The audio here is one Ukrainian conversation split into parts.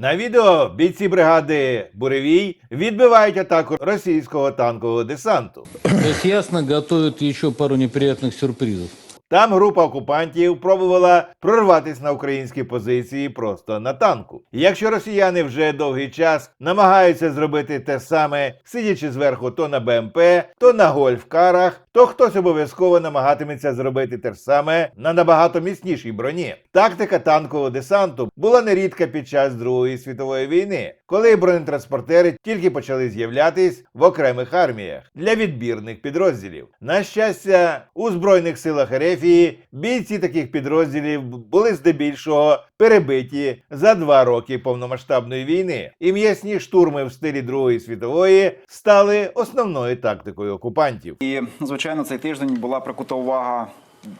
На відео бійці бригади Буревій відбивають атаку російського танкового десанту. Тобто ясно готують ще пару неприємних сюрпризов. Там група окупантів пробувала прорватися на українські позиції просто на танку. Якщо росіяни вже довгий час намагаються зробити те саме, сидячи зверху то на БМП, то на гольфкарах, то хтось обов'язково намагатиметься зробити те ж саме на набагато міцнішій броні. Тактика танкового десанту була нерідка під час Другої світової війни, коли бронетранспортери тільки почали з'являтись в окремих арміях для відбірних підрозділів. На щастя, у збройних силах Ерефії бійці таких підрозділів були здебільшого перебиті за два роки повномасштабної війни, і м'ясні штурми в стилі Другої світової стали основною тактикою окупантів. І звичайно, цей тиждень була прикута увага.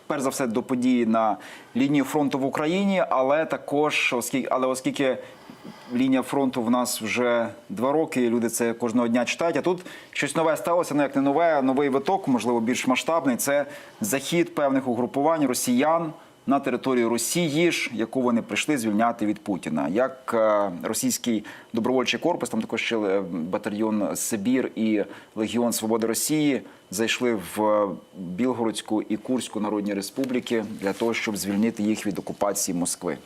Перш за все до події на лінії фронту в Україні, але також оскільки, але оскільки лінія фронту в нас вже два роки, люди це кожного дня читають. А тут щось нове сталося, ну як не нове, новий виток, можливо, більш масштабний. Це захід певних угрупувань росіян на територію Росії ж, яку вони прийшли звільняти від Путіна. Як е, російський добровольчий корпус, там також ще е, батальйон Сибір і Легіон Свободи Росії зайшли в е, Білгородську і Курську народні республіки для того, щоб звільнити їх від окупації Москви.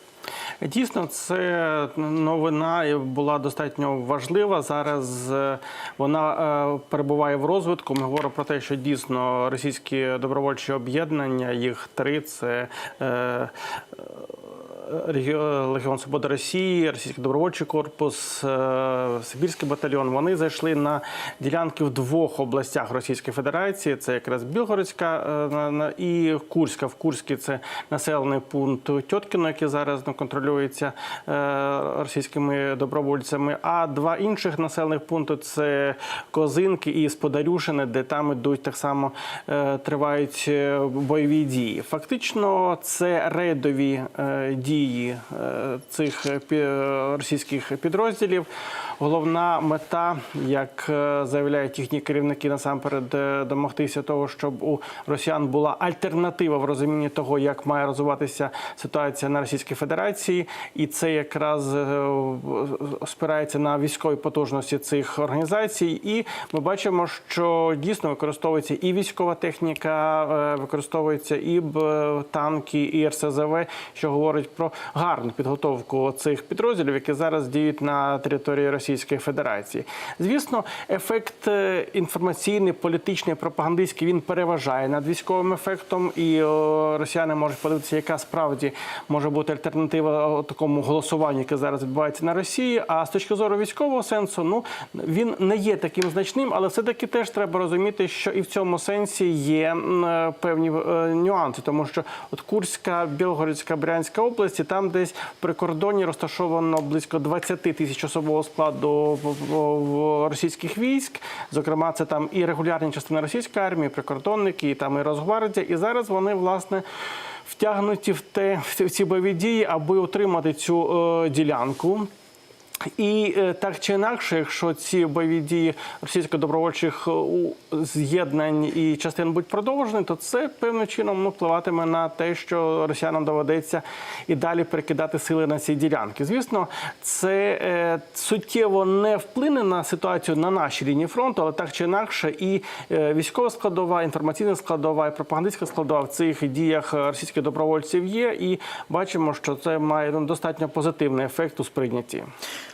Дійсно, це новина була достатньо важлива. Зараз е, вона е, перебуває в розвитку. Ми говоримо про те, що дійсно російські добровольчі об'єднання, їх три це. Легіон Свободи Росії, Російський добровольчий корпус, е, Сибірський батальйон. Вони зайшли на ділянки в двох областях Російської Федерації. Це якраз Білгородська е, і Курська. В Курській це населений пункт Тьоткіно, який зараз контролюється е, російськими добровольцями. А два інших населених пункти це Козинки і Сподарюшини, де там ідуть так само тривають бойові дії. Фактично, це рейдові е, дії е, цих е, російських підрозділів. Головна мета, як е, заявляють їхні керівники, насамперед е, домогтися того, щоб у росіян була альтернатива в розумінні того, як має розвиватися ситуація на Російській Федерації, і це якраз е, спирається на військові потужності цих організацій. І ми бачимо, що дійсно використовується і військова техніка, використовується і танки, і РСЗВ, що говорить про гарну підготовку цих підрозділів, які зараз діють на території Російської Федерації. Звісно, ефект е, інформаційний, політичний, пропагандистський він переважає над військовим ефектом, і росіяни можуть подивитися, яка справді може бути альтернатива такому голосуванню, яке зараз відбувається на Росії. А з точки зору військового сенсу, ну він не є таким значним, але все-таки теж треба розуміти, що і в цьому сенсі є е, певні е, нюанси, тому що от Курська, Білгородська, Брянська області, там десь в прикордонні розташовано близько 20 тисяч особового складу в російських військ. Зокрема, це там і регулярні частини російської армії, прикордонники, і там і Росгвардія. І зараз вони власне. Втягнуті в те в ці бойові дії, аби отримати цю е, ділянку. І е, так чи інакше, якщо ці бойові дії російсько-добровольчих е, з'єднань і частин будуть продовжені, то це певним чином ну, впливатиме на те, що росіянам доведеться і далі перекидати сили на ці ділянки. Звісно, це е, суттєво не вплине на ситуацію на нашій лінії фронту, але так чи інакше, і військова складова, інформаційна складова, і пропагандистська складова в цих діях російських добровольців є. І бачимо, що це має ну, достатньо позитивний ефект у сприйнятті.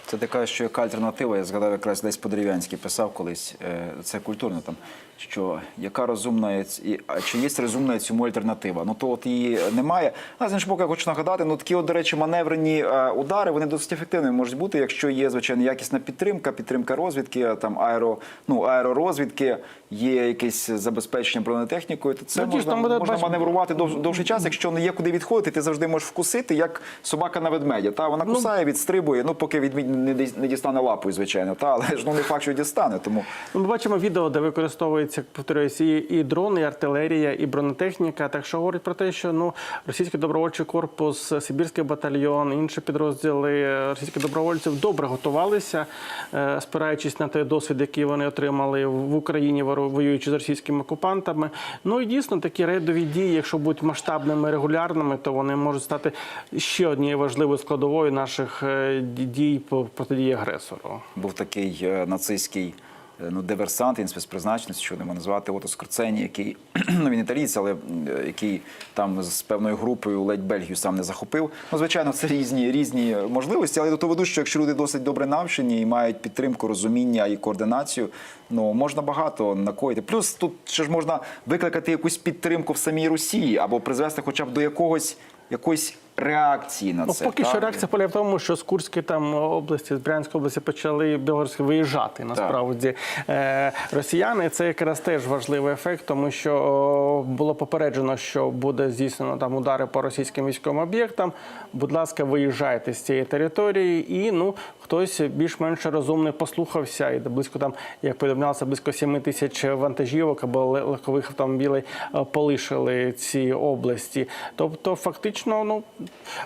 Це така, що яка альтернатива, я згадав якраз десь по-дерев'янськи писав колись, е, це культурно там, що яка розумна, і- чи є розумна цьому альтернатива? Ну то от її немає. А з іншого боку, я хочу нагадати, ну такі, от, до речі, маневрені е, удари, вони досить ефективними можуть бути, якщо є, звичайно, якісна підтримка, підтримка розвідки, там аеро, ну, аеророзвідки, є якесь забезпечення бронетехнікою, то це Ну, можна, ми можна бачимо- маневрувати дов, довший час, якщо не є куди відходити, ти завжди можеш вкусити, як собака на ведмедя. Та вона кусає, відстрибує, ну поки відмідь не не дістане лапою, звичайно. Та але ж ну не факт, що дістане. Тому Ну, Ми бачимо відео, де використовується, повторююсь, і, і дрони, і артилерія, і бронетехніка. Так що говорить про те, що ну російський добровольчий корпус, Сибірський батальйон, інші підрозділи російських добровольців добре готувалися, е, спираючись на той досвід, який вони отримали в Україні, воюючи з російськими окупантами. Ну і дійсно такі рейдові дії, якщо будуть масштабними, регулярними, то вони можуть стати ще однією важливою складовою наших е, дій протидії агресору. був такий е, нацистський е, ну, диверсант, він спецпризначений, що його назвати, Ото Скорцені, який ну, він італієць, але е, який там з певною групою ледь Бельгію сам не захопив. Ну, звичайно, це різні, різні можливості, але до того веду, що якщо люди досить добре навчені і мають підтримку, розуміння і координацію, ну можна багато накоїти. Плюс тут ще ж можна викликати якусь підтримку в самій Росії або призвести хоча б до якогось якоїсь реакції на Ну, поки так? що реакція полягає в тому, що з Курської там області, з Брянської області почали білоруські виїжджати. Насправді е, росіяни це якраз теж важливий ефект, тому що було попереджено, що буде здійснено там удари по російським військовим об'єктам. Будь ласка, виїжджайте з цієї території, і ну хтось більш-менш розумний послухався, і близько там, як повідомлялося, близько 7 тисяч вантажівок або легкових автомобілей е, полишили ці області. Тобто, фактично, ну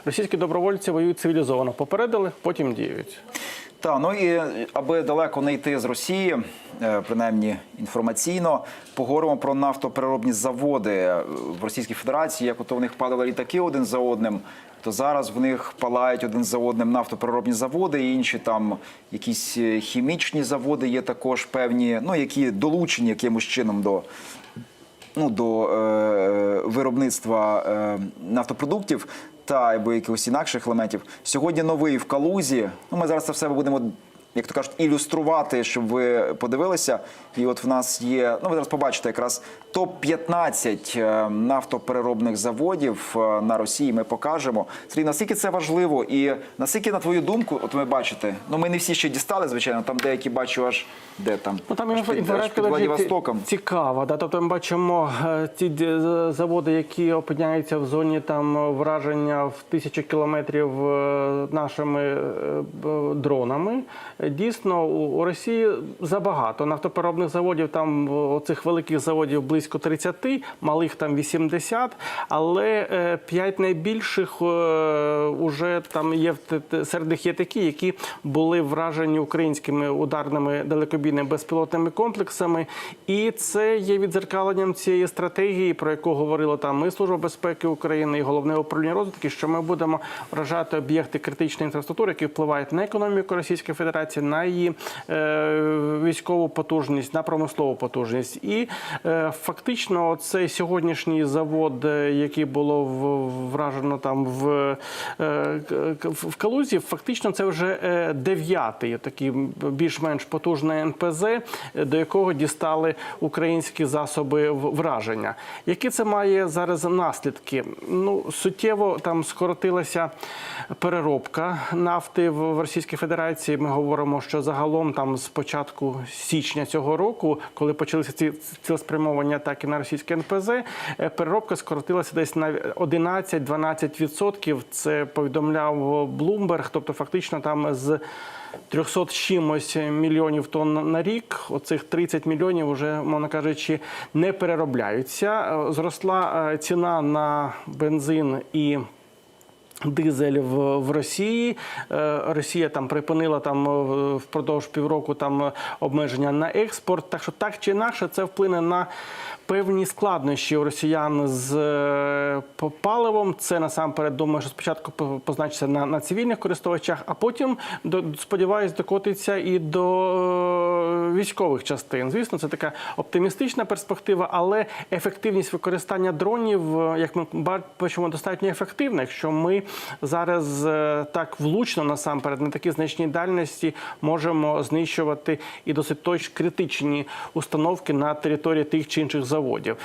російські добровольці воюють цивілізовано. Попередили, потім діють. Так, ну і аби далеко не йти з Росії, е, принаймні інформаційно, поговоримо про нафтопереробні заводи в Російській Федерації. Як ото в них падали літаки один за одним, то зараз в них палають один за одним нафтопереробні заводи, і інші там якісь е, хімічні заводи є також певні, ну які долучені якимось чином до ну, до е, виробництва е, нафтопродуктів та або якихось інакших елементів. Сьогодні новий в Калузі. Ну, ми зараз це все будемо. Як то кажуть, ілюструвати, щоб ви подивилися. І от в нас є, ну ви зараз побачите якраз топ-15 е, нафтопереробних заводів е, на Росії. Ми покажемо. Сергій, наскільки це важливо, і наскільки, на твою думку, от ви бачите, ну ми не всі ще дістали, звичайно, там деякі бачу аж де там. Ну там аж під, аж під Владивостоком. ці- цікава. Да? Тобто ми бачимо е, ті заводи, які опиняються в зоні там враження в тисячі кілометрів е, нашими е, дронами. Е, Дійсно, у Росії забагато нафтопереробних заводів. Там в- оцих великих заводів близько 30, малих там 80, але е, п'ять найбільших е, уже там є серед них є такі, які були вражені українськими ударними далекобійними безпілотними комплексами. І це є відзеркаленням цієї стратегії, про яку говорила там і Служба безпеки України, і головне управління розвитки, що ми будемо вражати об'єкти критичної інфраструктури, які впливають на економіку Російської Федерації, на її е, військову потужність, на промислову потужність. І е, фактично, цей сьогоднішній завод, е, який було вражено там в, в Калузі, фактично це вже дев'ятий такий більш-менш потужний НПЗ, до якого дістали українські засоби враження. Які це має зараз наслідки? Ну суттєво там скоротилася переробка нафти в Російській Федерації. Ми говоримо, що загалом там з початку січня цього року, коли почалися ці цілеспрямовані атаки на російське НПЗ, е, переробка скоротилася десь на 11-12%. Це повідомляв Bloomberg, тобто фактично там з 300 чимось мільйонів тонн на рік. Оцих 30 мільйонів вже, мовно кажучи, не переробляються. Е, Зросла е, ціна на бензин і. Дизель в, в Росії. Е, Росія там припинила там е, впродовж півроку там е, обмеження на експорт. Так що так чи інакше це вплине на певні складнощі у росіян з паливом. Це насамперед думаю, що спочатку по- позначиться на, на цивільних користувачах, а потім до сподіваюсь, докотиться і до військових частин. Звісно, це така оптимістична перспектива, але ефективність використання дронів, як ми бачимо, достатньо ефективна. Якщо ми зараз е, так влучно насамперед на такі значні дальності можемо знищувати і досить точно критичні установки на території тих чи інших заводів.